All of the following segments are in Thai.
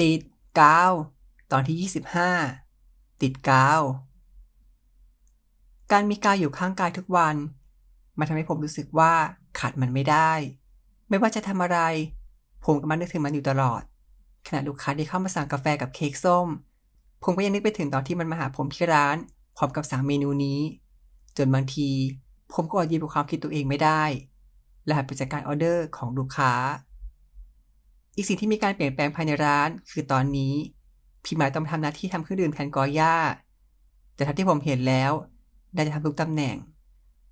ติดกาว ตอนที่ 25 ติดกาว การมีกาวอยู่ข้างกายทุกวัน มันทำให้ผมรู้สึกว่าขาดมันไม่ได้ ไม่ว่าจะทำอะไร ผมก็มันนึกถึงมันอยู่ตลอด ขณะลูกค้าที่เข้ามาสั่งกาแฟกับเค้กส้ม ผมก็ยังนึกไปถึงตอนที่มันมาหาผมที่ร้านพร้อมกับสั่งเมนูนี้ จนบางที ผมก็อดยิ้มกับความคิดตัวเองไม่ได้ และหันไปจัดการออเดอร์ของลูกค้า อีกสิ่งที่มีการเปลี่ยนแปลงภายในร้าน คือตอนนี้ พี่หมายต้องทำหน้าที่ทำเครื่องดื่มแทนกอย่าแต่ท่าที่ผมเห็นแล้วน่าจะทำทุกตำแหน่ง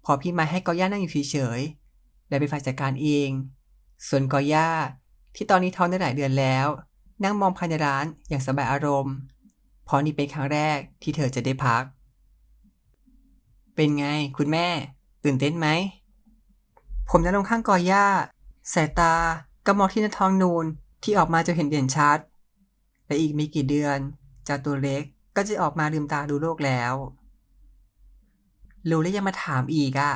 พอพี่หมายให้กอย่านั่งอยู่เฉยๆและเป็นฝ่ายจัดการเอง ส่วนกอย่าที่ตอนนี้ท้องได้หลายเดือนแล้ว นั่งมองภายในร้านอย่างสบายอารมณ์ เพราะนี่เป็นครั้งแรกที่เธอจะได้พัก เป็นไงคุณแม่ ตื่นเต้นไหม ผมนั่งลงข้างกอย่าสายตา ก็มองที่หน้าท้องนูนที่ออกมาจะเห็นเด่นชัดและอีกไม่กี่เดือนเจ้าตัวเล็กก็จะออกมาลืมตาดูโลกแล้วรู้แล้วยังมาถามอีกอะ่ะ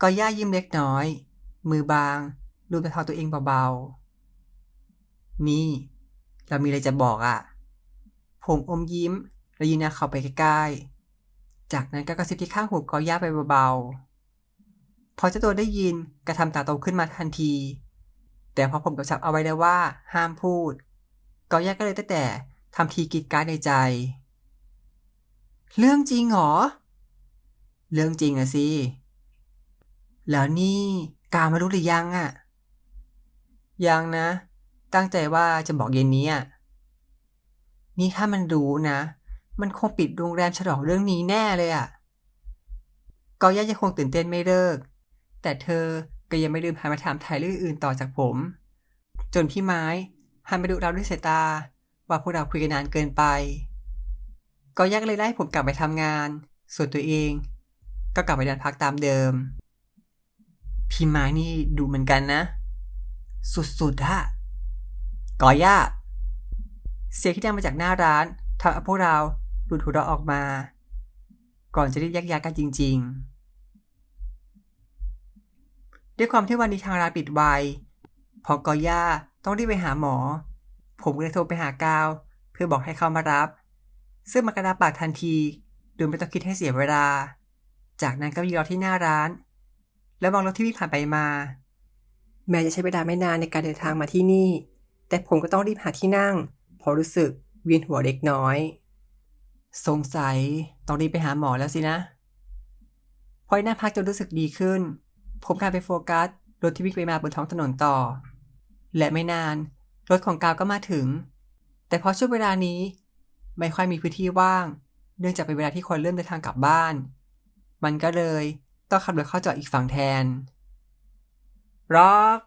กอย่ายิ้มเล็กน้อย มือบางรูปไปเท้าตัวเองเบาๆ นี่ เรามีอะไรจะบอกอะ่ะ ผมอมยิ้ม แล้วยืนหน้าเข้าไปใกล้ๆ จากนั้นก็กระซิบที่ข้างหูกอย่าไปเบาๆ พอเจ้าตัวได้ยินก็ทำตาโตขึ้นมาทันที แต่พอผมกำชับเอาไว้แล้วว่า ห้ามพูดกอย่าก็เลยตั้งแต่ทำทีกีดการในใจ เรื่องจริงเหรอ เรื่องจริงอะสิ แล้วนี่กามารู้หรือยังอะยังนะ ตั้งใจว่าจะบอกเย็นนี้อะนี่ถ้ามันรู้นะ มันคงปิดโรงแรมฉลองเรื่องนี้แน่เลยอะกอย่ายังคงตื่นเต้นไม่เลิก แต่เธอ ก็ยังไม่ลืมหันมาถามไทยเรื่องอื่นต่อจากผม จนพี่ไม้หันไปดูเราด้วยสายตา ว่าพวกเราคุยกันนานเกินไป ก็ยักเลยไล่ผมกลับไปทำงาน ส่วนตัวเอง ก็กลับไปดันพักตามเดิม พี่ไม้นี่ดูเหมือนกันนะ สุดๆอะก่อย่าเสียงที่ดังมาจากหน้าร้านทำให้พวกเราหลุดหัวเราะออกมา ก่อนจะรีบแยกย้ายกันจริง ๆ ด้วยความที่วันนี้ทางร้านปิดไวพอกอย่าต้องรีบไปหาหมอ ผมเลยโทรไปหากาว เพื่อบอกให้เขามารับ ซึ่งมันกระดาปากทันที โดยไม่ต้องคิดให้เสียเวลา จากนั้นก็ยืนรอที่หน้าร้าน แล้วมองรถที่วิ่งผ่านไปมา แม้จะใช้เวลาไม่นานในการเดินทางมาที่นี่ แต่ผมก็ต้องรีบหาที่นั่งเพราะรู้สึกเวียนหัวเล็กน้อย สงสัยต้องรีบไปหาหมอแล้วสินะพอนั่งพักจนรู้สึกดีขึ้น ผมกลายไปโฟกัสรถที่วิ่งไปมาบนท้องถนนต่อ และไม่นาน รถของกาวก็มาถึง แต่พอช่วงเวลานี้ ไม่ค่อยมีพื้นที่ว่าง เนื่องจากเป็นเวลาที่คนเริ่มเดินทางกลับบ้าน มันก็เลยต้องขับรถเข้าจอดอีกฝั่งแทนร็อก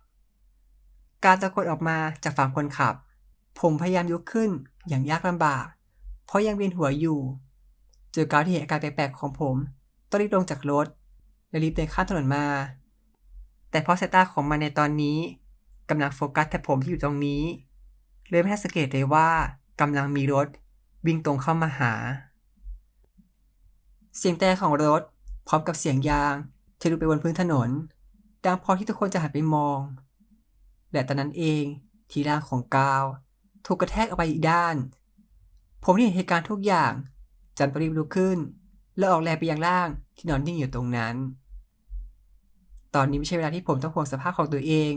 การตะโกนออกมาจากฝั่งคนขับ ผมพยายามยกขึ้นอย่างยากลำบาก เพราะยังเวียนหัวอยู่เจอกาวที่เห็นอาการแปลกๆของผม ต้องรีบลงจากรถและรีบเดินข้ามถนนมา แต่เพราะสายตาของมันในตอนนี้กำลังโฟกัสแต่ผมที่อยู่ตรงนี้ เลยไม่ทันสังเกตเลยว่ากำลังมีรถวิ่งตรงเข้ามาหา เสียงแต่ของรถพร้อมกับเสียงยางทะลุไปบนพื้นถนน ดังพอที่ทุกคนจะหันไปมอง และตอนนั้นเองทีร่างของกาว ถูกกระแทกออกไปอีกด้าน ผมที่เห็นเหตุการณ์ทุกอย่าง จันปรีบลุกขึ้น แล้วออกแรงไปยังล่างที่นอนนิ่งอยู่ตรงนั้น ตอนนี้ไม่ใช่เวลาที่ผมต้องห่วงสภาพของตัวเอง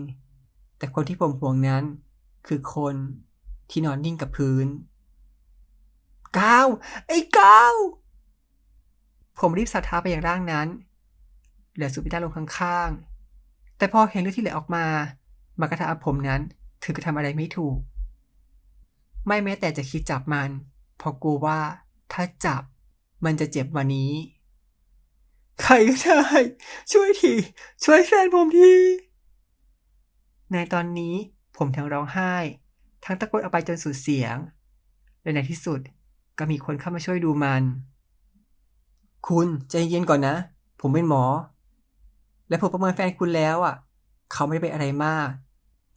แต่คนที่ผมห่วงนั้น คือคนที่นอนนิ่งกับพื้นก้าวไอ้ก้าวผมรีบสะท้าไปอยังร่างนั้น เหลือสุพิตาลงข้างๆ แต่พอเห็นเลือดที่ไหลออกมา มากระทำผมนั้นถึงกระทำอะไรไม่ถูก ไม่แม้แต่จะคิดจับมันเพราะกลัวว่าถ้าจับมันจะเจ็บว่านี้ ใครก็ได้ ช่วยที ช่วยแฟนผมที ในตอนนี้ผมทั้งร้องไห้ ทั้งตะโกนออกไปจนสุดเสียง และในที่สุดก็มีคนเข้ามาช่วยดูมัน คุณใจเย็นก่อนนะ ผมเป็นหมอ และผมประเมินแฟนคุณแล้วอะ เขาไม่ได้เป็นอะไรมาก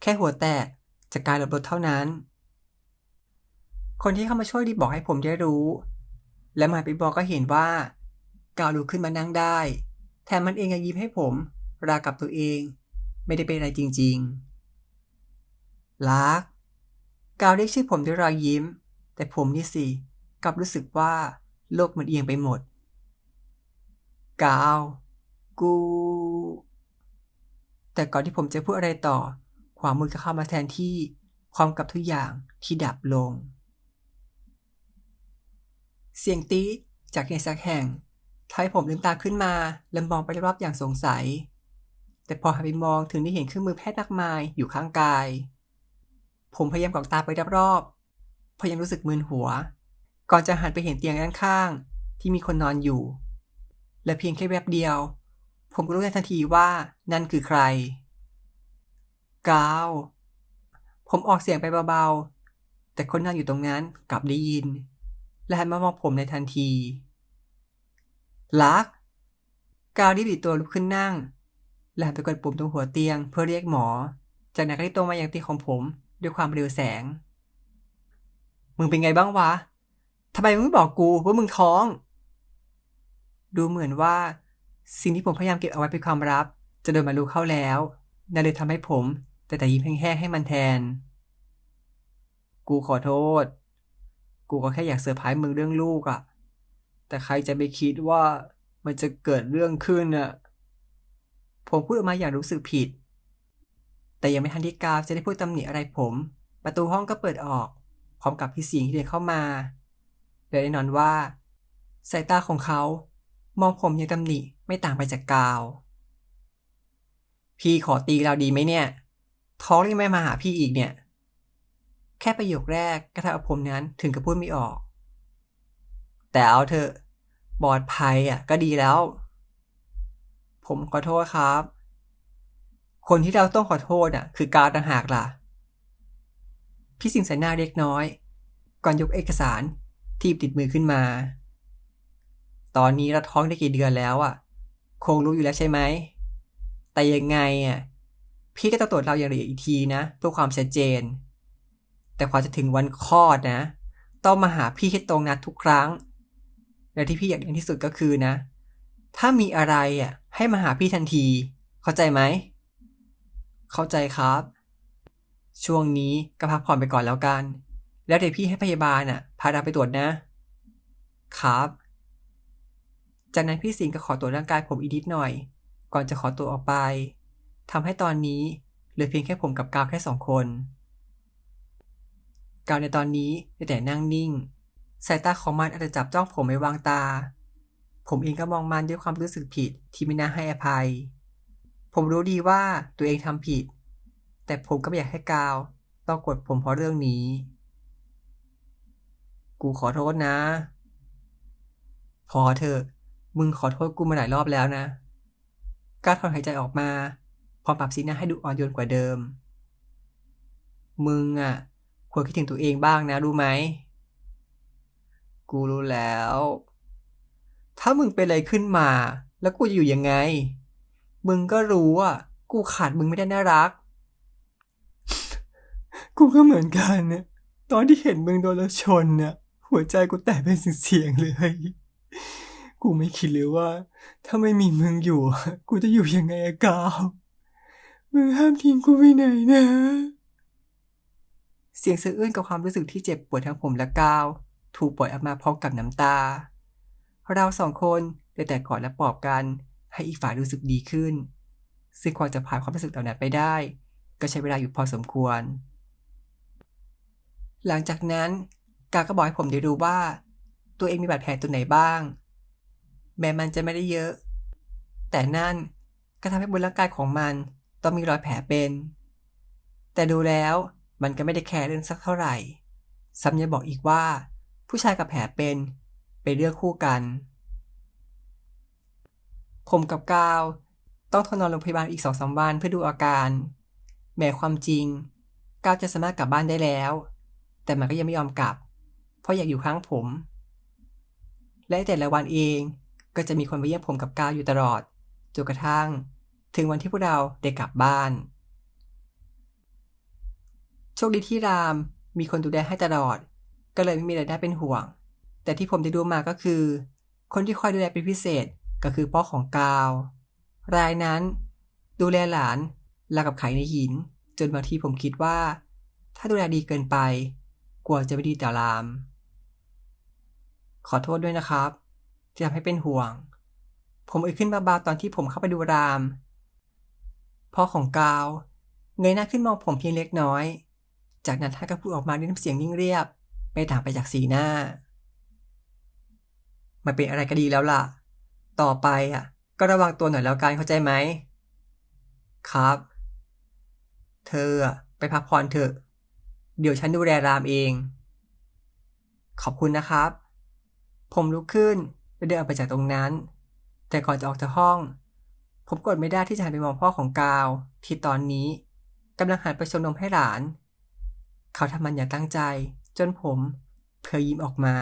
แค่หัวแตกจากการหลบรถเท่านั้น คนที่เข้ามาช่วยรีบบอกให้ผมได้รู้ และมาไปบอกก็เห็นว่า กาวลุกขึ้นมานั่งได้ แถมมันเองยังยิ้มให้ผม รากับตัวเอง ไม่ได้เป็นอะไรจริงๆรักกาวเรียกชื่อผมด้วยรอยยิ้ม แต่ผมนี่สิกลับรู้สึกว่าโลกมันเอียงไปหมดกาวกู แต่ก่อนที่ผมจะพูดอะไรต่อ ความมืดก็เข้ามาแทนที่พร้อมกับทุกอย่างที่ดับลง เสียงตีจากที่ไหนสักแห่ง ทำให้ผมลืมตาขึ้นมาและมองไปรอบๆอย่างสงสัย แต่พอหันไปมองถึงได้เห็นเครื่องมือแพทย์มากมายอยู่ข้างกาย ผมพยายามกอกตาไปรอบๆเพราะยังรู้สึกมึนหัว ก่อนจะหันไปเห็นเตียงด้านข้าง ที่มีคนนอนอยู่ และเพียงแค่แวบเดียว ผมก็รู้ได้ทันทีว่านั่นคือใครกาวผมออกเสียงไปเบาๆ แต่คนนั่งอยู่ตรงนั้นกลับได้ยิน และหันมามองผมในทันที ลักกาวรีบดีตัวลุกขึ้นนั่ง และหันไปกดปุ่มตรงหัวเตียงเพื่อเรียกหมอ จากนั้นก็รีบตรงมาอย่างเตียงของผมด้วยความเร็วแสง มึงเป็นไงบ้างวะทำไมมึงไม่บอกกูว่ามึงท้อง ดูเหมือนว่า สิ่งที่ผมพยายามเก็บเอาไว้เป็นความลับ จะโดนมารู้เข้าแล้วนั่นเลยทำให้ผม แต่แต่ยิ้มแห้งๆให้มันแทน กูขอโทษ กูก็แค่อยากเซอร์ไพรส์มึงเรื่องลูกอะ แต่ใครจะไปคิดว่ามันจะเกิดเรื่องขึ้นอะผมพูดออกมาอย่างรู้สึกผิด แต่ยังไม่ทันที่กาวจะได้พูดตำหนิอะไรผม ประตูห้องก็เปิดออก พร้อมกับพี่สิงห์ที่เดินเข้ามาและแน่นอนว่าสายตาของเขา มองผมอย่างตำหนิไม่ต่างไปจากกาว พี่ขอตีเราดีไหมเนี่ย ท้องยังไม่มาหาพี่อีกเนี่ย แค่ประโยคแรกก็ทำเอาผมนั้นถึงกับพูดไม่ออก แต่เอาเถอะปลอดภัยอะก็ดีแล้ว ผมขอโทษครับ คนที่เราต้องขอโทษอะ คือกาวต่างหากล่ะ พี่สิงห์ใส่หน้าเล็กน้อย ก่อนยกเอกสารที่ติดมือขึ้นมา ตอนนี้เราท้องได้กี่เดือนแล้วอะ คงรู้อยู่แล้วใช่ไหม แต่ยังไงอะ พี่ก็ต้องตรวจเราอย่างละเอียดอีกทีนะเพื่อความชัดเจน แต่พอจะถึงวันคลอดนะ ต้องมาหาพี่ให้ตรงนัดทุกครั้ง และที่พี่อยากอย่างที่สุดก็คือนะ ถ้ามีอะไรอะให้มาหาพี่ทันที เข้าใจไหม เข้าใจครับ ช่วงนี้ก็พักผ่อนไปก่อนแล้วกัน แล้วเดี๋ยวพี่ให้พยาบาลอะ พาเราไปตรวจนะ ครับ จากนั้นพี่สิงห์ก็ขอตรวจร่างกายผมอีกนิดหน่อย ก่อนจะขอตัวออกไปทำให้ตอนนี้เหลือเพียงแค่ผมกับกาวแค่สองคนกาวในตอนนี้ได้แต่นั่งนิ่ง สายตาของมันอาจจะจับจ้องผมไม่วางตา ผมเองก็มองมันด้วยความรู้สึกผิดที่ไม่น่าให้อภัย ผมรู้ดีว่าตัวเองทำผิด แต่ผมก็ไม่อยากให้กาวต้องกดผมเพราะเรื่องนี้ กูขอโทษนะ พอเถอะ มึงขอโทษกูมาหลายรอบแล้วนะกาวถอนหายใจออกมา พร้อมปรับสีหน้าให้ดูอ่อนโยนกว่าเดิม มึงอะควรคิดถึงตัวเองบ้างนะรู้ไหม กูรู้แล้ว ถ้ามึงเป็นอะไรขึ้นมา แล้วกูจะอยู่ยังไง มึงก็รู้อะ กูขาดมึงไม่ได้น่ารัก กูก็เหมือนกันเนี่ยตอนที่เห็นมึงโดนรถชนเนี่ยหัวใจกูแตกเป็นเสียงเลย กูไม่คิดเลยว่า ถ้าไม่มีมึงอยู่ กูจะอยู่ยังไงอะกาวมึงห้ามทิ้งกูไปไหนนะ เสียงสะอื้นกับความรู้สึกที่เจ็บปวดทั้งผมและกาว ถูกปล่อยออกมาพร้อมกับน้ำตา เราสองคนได้แต่กอดและปลอบกันให้อีกฝ่ายรู้สึกดีขึ้น ซึ่งกว่าจะผ่านความรู้สึกเหล่านั้นไปได้ ก็ใช้เวลาอยู่พอสมควร หลังจากนั้นกาก็บอกให้ผมได้รู้ว่า ตัวเองมีบาดแผลตัวไหนบ้าง แม้มันจะไม่ได้เยอะ แต่นั่นก็ทำให้บนร่างกายของมันต้องมีรอยแผลเป็น แต่ดูแล้วมันก็ไม่ได้แคร์เรื่องสักเท่าไหร่ซ้ำยังบอกอีกว่า ผู้ชายกับแผลเป็นเป็นเรื่องคู่กัน ผมกับกาว ต้องทนนอนโรงพยาบาลอีกสองสามวันเพื่อดูอาการ แม้ความจริงกาวจะสามารถกลับบ้านได้แล้ว แต่มันก็ยังไม่ยอมกลับ เพราะอยากอยู่ข้างผม และแต่ละวันเองก็จะมีคนมาเยี่ยมผมกับกาวอยู่ตลอดจนกระทั่ง ถึงวันที่พวกเราได้กลับบ้าน โชคดีที่รามมีคนดูแลให้ตลอด ก็เลยไม่มีอะไรได้เป็นห่วง แต่ที่ผมได้ดูมาก็คือ คนที่คอยดูแลเป็นพิเศษก็คือพ่อของกาว รายนั้นดูแลหลานลากับไข่ในหิน จนบางทีผมคิดว่า ถ้าดูแลดีเกินไป กลัวจะไม่ดีต่อราม ขอโทษด้วยนะครับที่ทำให้เป็นห่วง ผมเอ่ยขึ้นเบาๆตอนที่ผมเข้าไปดูรามพ่อของกาว เงยหน้าขึ้นมองผมเพียงเล็กน้อย จากนั้นท่านก็พูดออกมาด้วยน้ำเสียงนิ่งเรียบ ไม่ต่างไปจากสีหน้า มันเป็นอะไรก็ดีแล้วล่ะ ต่อไปอะ ก็ระวังตัวหน่อยแล้วกันเข้าใจไหม ครับ เธอไปพักผ่อนเถอะ เดี๋ยวฉันดูแลรามเอง ขอบคุณนะครับ ผมลุกขึ้นและเดินออกไปจากตรงนั้น แต่ก่อนจะออกจากห้อง ผมกดไม่ได้ที่จะหันไปมองพ่อของกาวที่ตอนนี้กำลังหันไปชมนมให้หลาน เขาทำมันอย่างตั้งใจ จนผมเพื่อยิ้มออกมา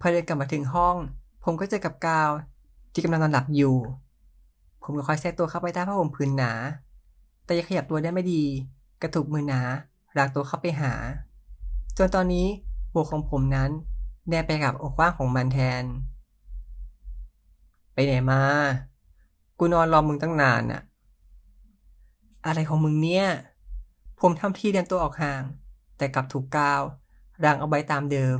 พอเดินกลับมาถึงห้อง ผมก็เจอกับกาว ที่กำลังนอนหลับอยู่ ผมก็ค่อยแทรกตัวเข้าไปใต้ผ้าห่มผืนหนา แต่ยังขยับตัวได้ไม่ดี กระถูกมือหนาลากตัวเข้าไปหา จนตอนนี้หัวของผมนั้นแนบไปกับอกว่างของมันแทน ไปไหนมา กูนอนรอมึงตั้งนานน่ะอะไรของมึงเนี่ย ผมทำทีเดินตัวออกห่าง แต่กลับถูกกาวรังเอาไว้ตามเดิม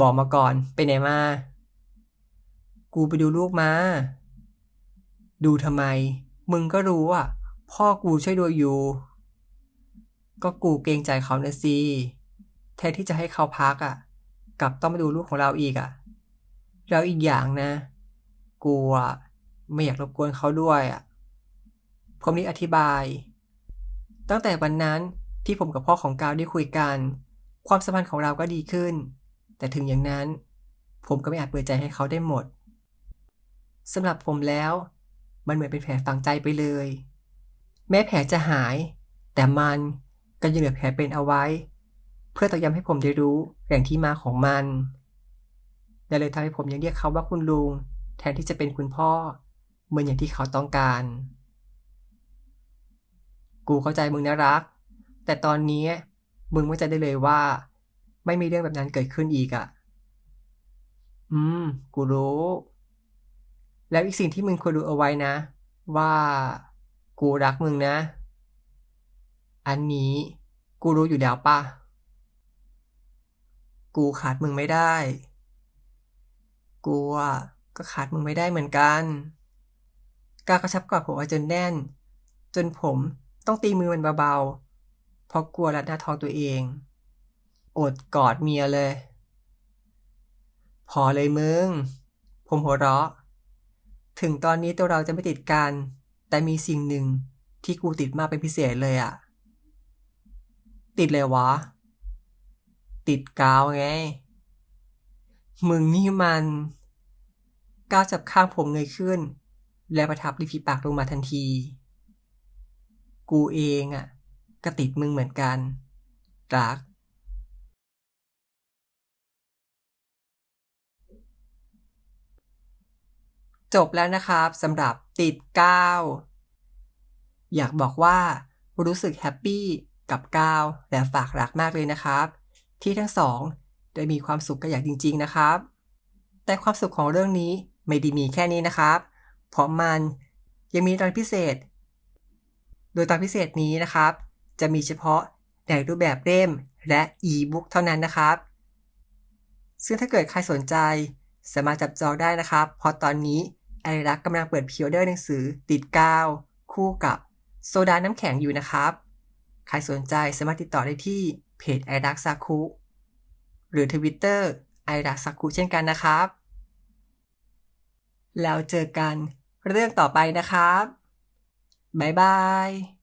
บอกมาก่อนไปไหนมา กูไปดูลูกมา ดูทำไม มึงก็รู้อะ พ่อกูช่วยดูอยู่ ก็กูเกรงใจเขานะสิแทนที่จะให้เขาพักอะ กลับต้องมาดูลูกของเราอีกอะ แล้วอีกอย่างนะ กูอะไม่อยากรบกวนเขาด้วยอะ ผมนี่อธิบาย ตั้งแต่วันนั้นที่ผมกับพ่อของกาวได้คุยกัน ความสัมพันธ์ของเราก็ดีขึ้น แต่ถึงอย่างนั้น ผมก็ไม่อาจเปิดใจให้เขาได้หมดสำหรับผมแล้ว มันเหมือนเป็นแผลฝังใจไปเลย แม้แผลจะหาย แต่มันก็ยังเหลือแผลเป็นเอาไว้ เพื่อตอกย้ำให้ผมได้รู้แหล่งที่มาของมันและเลยทำให้ผมยังเรียกเขาว่าคุณลุง แทนที่จะเป็นคุณพ่อ เหมือนอย่างที่เขาต้องการ กูเข้าใจมึงนะรัก แต่ตอนนี้มึงไม่ใจได้เลยว่า ไม่มีเรื่องแบบนั้นเกิดขึ้นอีกอะ่ะ อืม กูรู้ แล้วอีกสิ่งที่มึงควรรู้เอาไว้นะ ว่ากูรักมึงนะ อันนี้กูรู้อยู่แล้วป่ะ กูขาดมึงไม่ได้ กูอะก็ขาดมึงไม่ได้เหมือนกัน กากระชับกอดผมไว้จนแน่น จนผม ต้องตีมือมันเบาๆ เพราะกลัวรัดหน้าท้องตัวเอง อดกอดเมียเลย พอเลยมึง ผมหัวเราะ ถึงตอนนี้ตัวเราจะไม่ติดกัน แต่มีสิ่งหนึ่งที่กูติดมากเป็นพิเศษเลยอะติดเลยวะ ติดกาวไง มึงนี่มันก้าวจับข้างผมเงยขึ้น และประทับริมฝีปากลงมาทันที กูเองอะก็ติดมึงเหมือนกัน รัก จบแล้วนะครับสำหรับติดก้าวอยากบอกว่ารู้สึกแฮปปี้กับก้าวและฝากรักมากเลยนะครับ ที่ทั้งสองได้มีความสุขกันอย่างจริง ๆนะครับ แต่ความสุขของเรื่องนี้ไม่ได้มีแค่นี้นะครับ เพราะมันยังมีตอนพิเศษ โดยตอนพิเศษนี้นะครับ จะมีเฉพาะในรูปแบบเล่มและอีบุ๊กเท่านั้นนะครับ ซึ่งถ้าเกิดใครสนใจ สามารถจับจองได้นะครับ เพราะตอนนี้ไอรักกำลังเปิดพิออเดอร์หนังสือติดกาวคู่กับโซดาน้ำแข็งอยู่นะครับ ใครสนใจสามารถติดต่อได้ที่เพจไอรักซาคุหรือทวิตเตอร์ไอรักซาคุเช่นกันนะครับ แล้วเจอกันเรื่องต่อไปนะครับ บ๊ายบาย